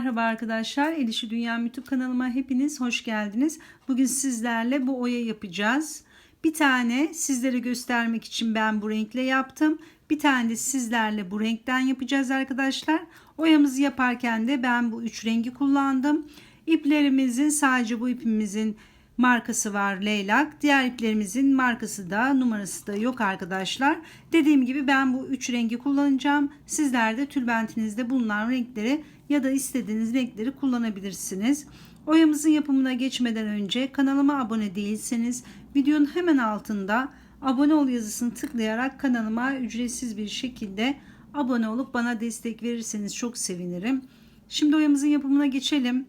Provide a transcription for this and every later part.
Merhaba arkadaşlar. Elişi Dünya YouTube kanalıma hepiniz hoş geldiniz. Bugün sizlerle bu oya yapacağız. Bir tane sizlere göstermek için ben bu renkle yaptım. Bir tane de sizlerle bu renkten yapacağız arkadaşlar. Oyamızı yaparken de ben bu üç rengi kullandım. İplerimizin sadece bu ipimizin markası var leylak. Diğer iplerimizin markası da numarası da yok arkadaşlar. Dediğim gibi ben bu üç rengi kullanacağım. Sizler de tülbentinizde bulunan renkleri ya da istediğiniz renkleri kullanabilirsiniz. Oyamızın yapımına geçmeden önce kanalıma abone değilseniz videonun hemen altında abone ol yazısını tıklayarak kanalıma ücretsiz bir şekilde abone olup bana destek verirseniz çok sevinirim. Şimdi oyamızın yapımına geçelim.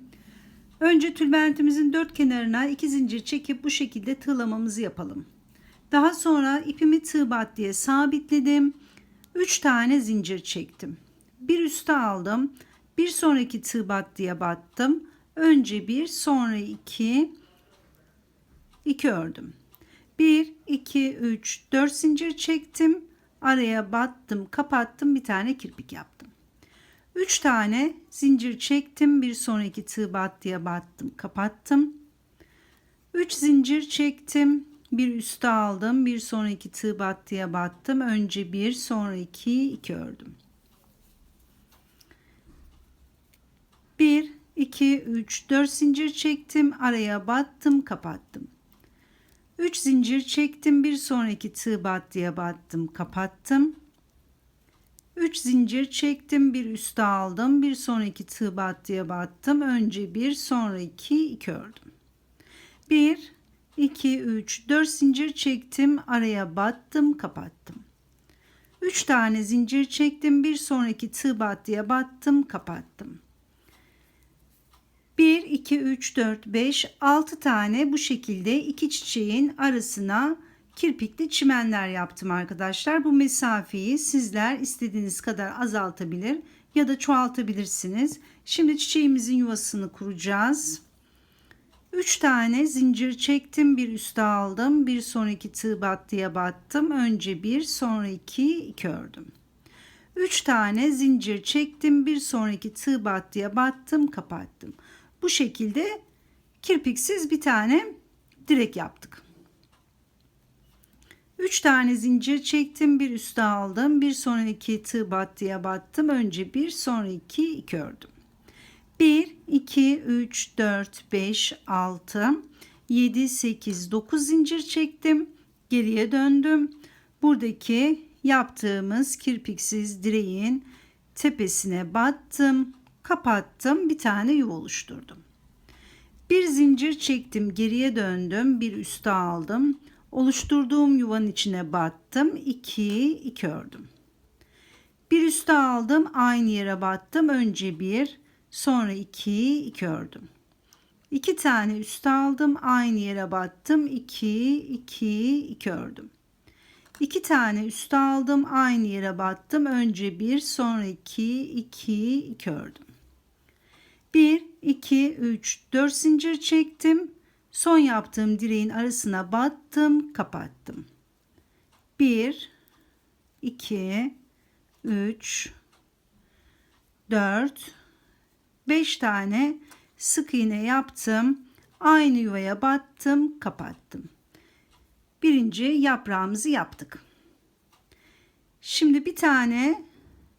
Önce tülbentimizin dört kenarına iki zincir çekip bu şekilde tığlamamızı yapalım. Daha sonra ipimi tığ battıya sabitledim. 3 tane zincir çektim. Bir üste aldım. Bir sonraki tığ battıya battım. Önce bir sonra iki, iki ördüm. 1, 2, 3, 4 zincir çektim. Araya battım, kapattım. Bir tane kirpik yaptım. 3 tane zincir çektim. Bir sonraki tığ battıya battım, kapattım. 3 zincir çektim. Bir üste aldım. Bir sonraki tığ battıya battım. Önce bir, sonra iki, iki ördüm. 1, 2, 3, 4 zincir çektim. Araya battım, kapattım. 3 zincir çektim. Bir sonraki tığ battıya battım, kapattım. 3 zincir çektim. Bir üste aldım. Bir sonraki tığ battıya battım. Önce bir, sonra iki, iki ördüm. 1, 2, 3, 4 zincir çektim. Araya battım, kapattım. 3 tane zincir çektim. Bir sonraki tığ battıya battım, kapattım. 1, 2, 3, 4, 5, 6 tane bu şekilde iki çiçeğin arasına kirpikli çimenler yaptım arkadaşlar. Bu mesafeyi sizler istediğiniz kadar azaltabilir ya da çoğaltabilirsiniz. Şimdi çiçeğimizin yuvasını kuracağız. 3 tane zincir çektim. Bir üste aldım. Bir sonraki tığ battıya battım. Önce bir sonra iki, iki ördüm. 3 tane zincir çektim. Bir sonraki tığ battıya battım. Kapattım. Bu şekilde kirpiksiz bir tane direk yaptık. 3 tane zincir çektim. Bir üste aldım. Bir sonraki tığ battıya battım. Önce bir sonra iki, iki ördüm. 1, 2, 3, 4, 5, 6, 7, 8, 9 zincir çektim. Geriye döndüm. Buradaki yaptığımız kirpiksiz direğin tepesine battım. Kapattım. Bir tane yuva oluşturdum. Bir zincir çektim. Geriye döndüm. Bir üste aldım. Oluşturduğum yuvanın içine battım. 2, 2 ördüm. Bir üste aldım. Aynı yere battım. Önce bir, sonra 2, 2 ördüm. 2 tane üste aldım. Aynı yere battım. 2, 2, 2 ördüm. 2 tane üste aldım. Aynı yere battım. Önce bir, sonra 2, 2, 2 ördüm. 1, 2, 3, 4 zincir çektim. Son yaptığım direğin arasına battım, kapattım. 1 2 3 4 5 tane sık iğne yaptım. Aynı yuvaya battım, kapattım. Birinci yaprağımızı yaptık. Şimdi bir tane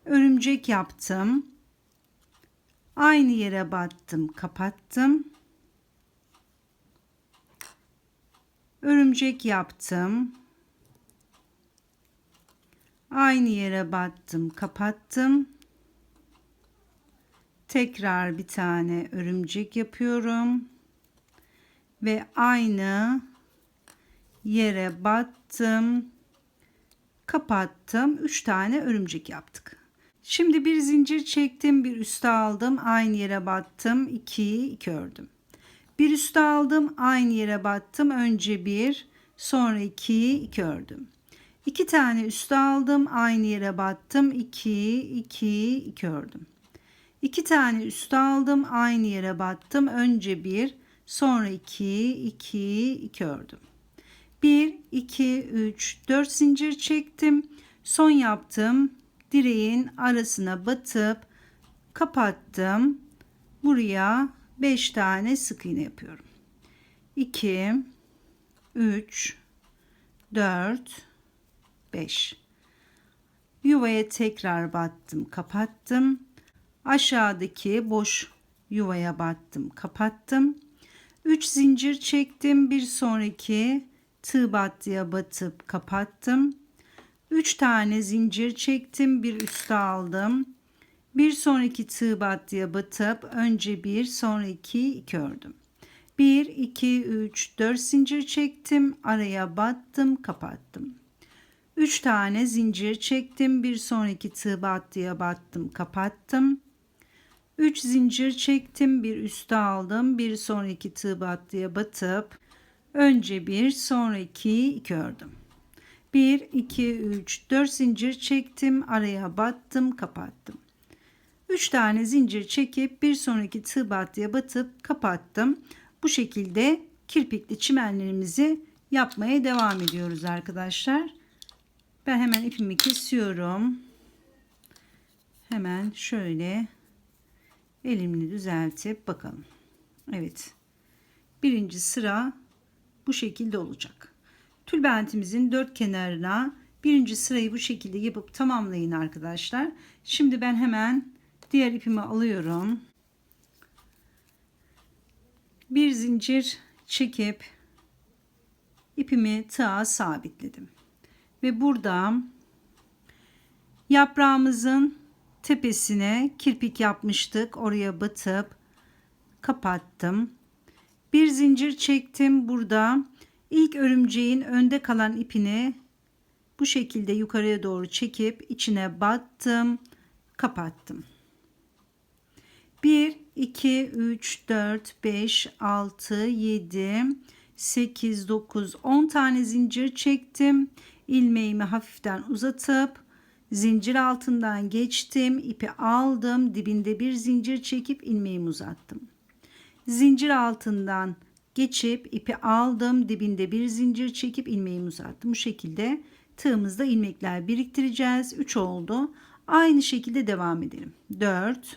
örümcek yaptım. Aynı yere battım, kapattım. Örümcek yaptım. Aynı yere battım, kapattım. Tekrar bir tane örümcek yapıyorum. Ve aynı yere battım. Kapattım. 3 tane örümcek yaptık. Şimdi bir zincir çektim, bir üste aldım, aynı yere battım, 2 2 ördüm. Bir üste aldım. Aynı yere battım. Önce bir, sonra iki, iki ördüm. İki tane üste aldım. Aynı yere battım. iki, iki, iki ördüm. İki tane üste aldım. Aynı yere battım. Önce bir, sonra iki, iki, iki ördüm. Bir, iki, üç, dört zincir çektim. Son yaptım. Direğin arasına batıp kapattım. buraya 5 tane sık iğne yapıyorum. 2 3 4 5 Yuvaya tekrar battım, kapattım. Aşağıdaki boş yuvaya battım, kapattım. 3 zincir çektim. Bir sonraki tığ battıya batıp kapattım. 3 tane zincir çektim. Bir üste aldım. Bir sonraki tığ battıya batıp önce bir sonra iki iki ördüm. 1 2 3 4 zincir çektim. Araya battım, kapattım. 3 tane zincir çektim. Bir sonraki tığ battıya battım, kapattım. 3 zincir çektim. Bir üste aldım. Bir sonraki tığ battıya batıp önce bir sonra iki iki ördüm. 1 2 3 4 zincir çektim. Araya battım, kapattım. 3 tane zincir çekip bir sonraki tığ battıya batıp kapattım. Bu şekilde kirpikli çimenlerimizi yapmaya devam ediyoruz arkadaşlar. Ben hemen ipimi kesiyorum. Hemen şöyle elimle düzeltip bakalım. Evet. Birinci sıra bu şekilde olacak. Tülbentimizin dört kenarına birinci sırayı bu şekilde yapıp tamamlayın arkadaşlar. Şimdi ben hemen diğer ipimi alıyorum. Bir zincir çekip ipimi tığa sabitledim. Ve burada yaprağımızın tepesine kirpik yapmıştık. Oraya batıp kapattım. Bir zincir çektim burada. İlk örümceğin önde kalan ipini bu şekilde yukarıya doğru çekip içine battım, kapattım. 1 2 3 4 5 6 7 8 9 10 tane zincir çektim. ilmeğimi hafiften uzatıp zincir altından geçtim, ipi aldım, dibinde bir zincir çekip ilmeğimi uzattım. Zincir altından geçip ipi aldım, dibinde bir zincir çekip ilmeğimi uzattım. Bu şekilde tığımızda ilmekler biriktireceğiz. 3 oldu. Aynı şekilde devam edelim. 4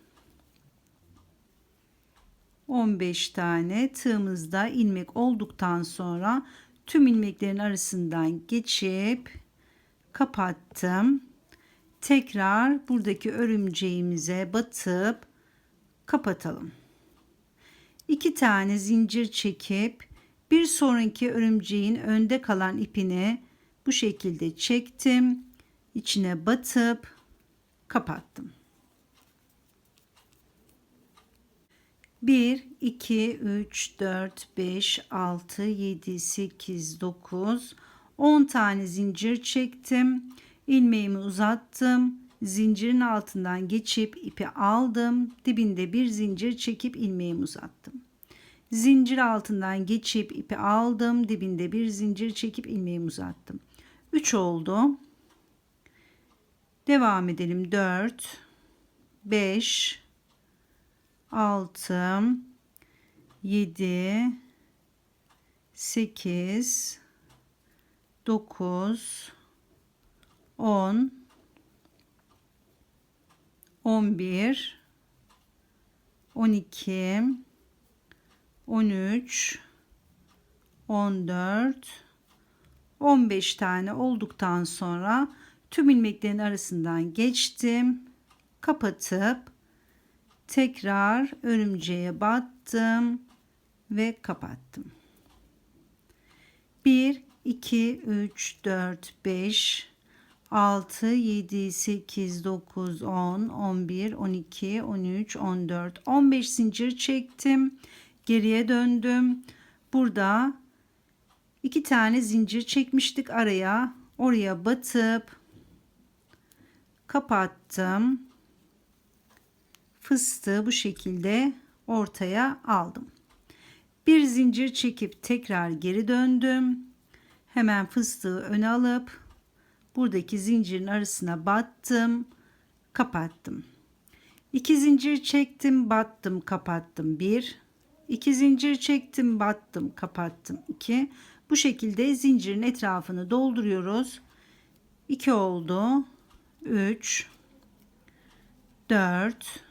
15 tane tığımızda ilmek olduktan sonra tüm ilmeklerin arasından geçip kapattım. Tekrar buradaki örümceğimize batıp kapatalım. 2 tane zincir çekip bir sonraki örümceğin önde kalan ipini bu şekilde çektim. içine batıp kapattım. 1 2 3 4 5 6 7 8 9 10 tane zincir çektim. ilmeğimi uzattım. Zincirin altından geçip ipi aldım. Dibinde bir zincir çekip ilmeğimi uzattım. Zincir altından geçip ipi aldım. Dibinde bir zincir çekip ilmeğimi uzattım. 3 oldu. Devam edelim. 4 5 6 7 8 9 10 11 12 13 14 15 tane olduktan sonra tüm ilmeklerin arasından geçtim. Kapatıp tekrar örümceğe battım ve kapattım. 1 2 3 4 5 6 7 8 9 10 11 12 13 14 15 zincir çektim. Geriye döndüm. Burada iki tane zincir çekmiştik araya. Oraya batıp kapattım. Fıstığı bu şekilde ortaya aldım. Bir zincir çekip tekrar geri döndüm. Hemen fıstığı öne alıp buradaki zincirin arasına battım, kapattım. İki zincir çektim, battım, kapattım. Bir, iki zincir çektim, battım, kapattım. İki. Bu şekilde zincirin etrafını dolduruyoruz. 2 oldu. 3 4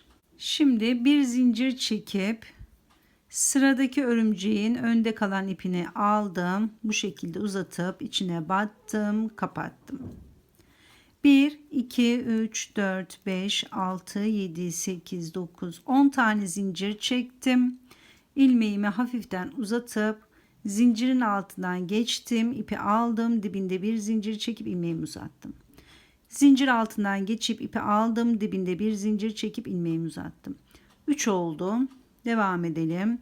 Şimdi bir zincir çekip sıradaki örümceğin önde kalan ipini aldım. Bu şekilde uzatıp içine battım, kapattım. 1 2 3 4 5 6 7 8 9 10 tane zincir çektim. İlmeğimi hafiften uzatıp zincirin altından geçtim. ipi aldım. Dibinde bir zincir çekip ilmeğimi uzattım. Zincir altından geçip ipi aldım. Dibinde bir zincir çekip ilmeğimi uzattım. 3 oldu. Devam edelim.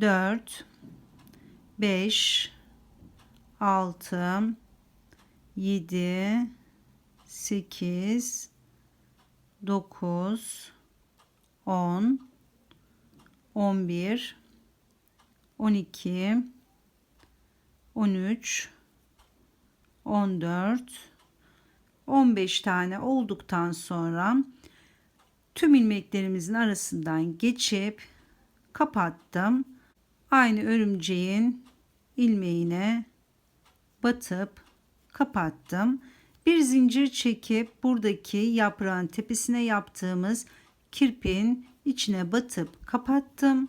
4 5 6 7 8 9 10 11 12 13 14 15 tane olduktan sonra tüm ilmeklerimizin arasından geçip kapattım. Aynı örümceğin ilmeğine batıp kapattım. Bir zincir çekip buradaki yaprağın tepesine yaptığımız kirpin içine batıp kapattım.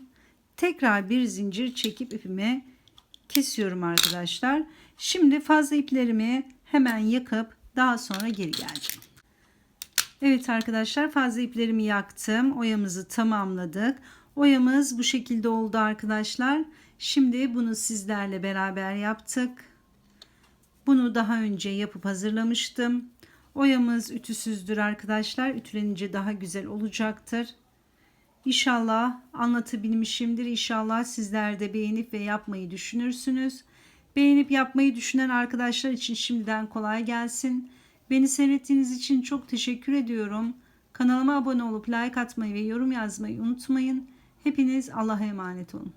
Tekrar bir zincir çekip ipimi kesiyorum arkadaşlar. Şimdi fazla iplerimi hemen yakıp daha sonra geri geleceğim. Evet arkadaşlar fazla iplerimi yaktım. Oyamızı tamamladık. Oyamız bu şekilde oldu arkadaşlar. Şimdi bunu sizlerle beraber yaptık. Bunu daha önce yapıp hazırlamıştım. Oyamız ütüsüzdür arkadaşlar. Ütülenince daha güzel olacaktır. İnşallah anlatabilmişimdir. İnşallah sizler de beğenip ve yapmayı düşünürsünüz. Beğenip yapmayı düşünen arkadaşlar için şimdiden kolay gelsin. Beni seyrettiğiniz için çok teşekkür ediyorum. Kanalıma abone olup like atmayı ve yorum yazmayı unutmayın. Hepiniz Allah'a emanet olun.